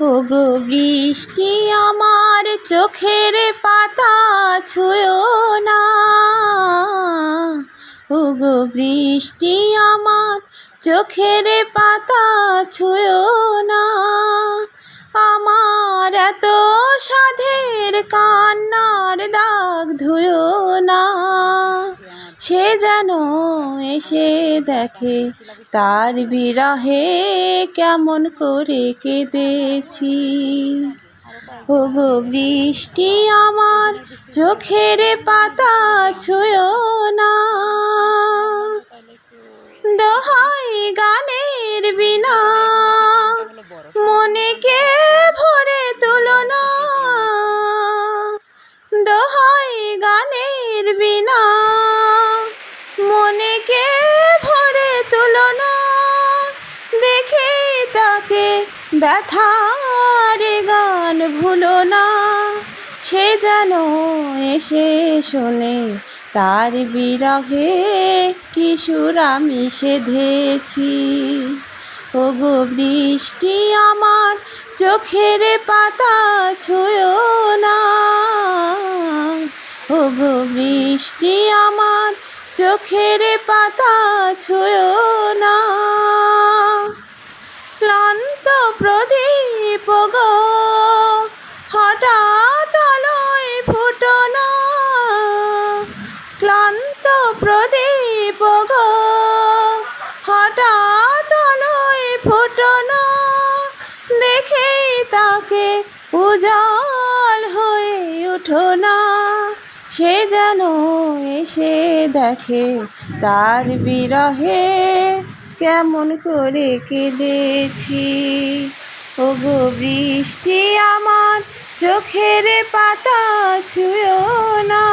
ওগো বৃষ্টি আমার চোখের পাতা ছুঁয়ো না। ওগো বৃষ্টি আমার চোখের পাতা ছুঁয়ো না। আমার এত সাধের কান্নার দাগ ধুয়ো না। সে যেন এসে দেখে, তার বিরহে কেমন করে কেঁদেছি। ওগো বৃষ্টি আমার চোখের পাতা ছুঁয়ো না। দোহাই গানের বিনা দোহাই গানের বিনা। মনে কে ভরে তুলো না দেখে তাকে ব্যথার গান ভুলো না। সে যেন এসে শোনে, তার বিরহে কিশোর আমি সেধেছি। ওগো বৃষ্টি আমার চোখের পাতা ছুঁয়ো না। বৃষ্টি আমার চোখের পাতা ছুঁয়ো না। ক্লান্ত প্রদীপ গো, হঠাৎ আলোয় ফুটো না। ক্লান্ত প্রদীপ গো, হঠাৎ আলোয় ফুটো না। দেখেই তাকে উজাল হয়ে উঠো না। সে যেন এসে দেখে তার বিরহে কেমন করে কেঁদেছি। ও গো বৃষ্টি আমার চোখের পাতা ছুঁয়ো না।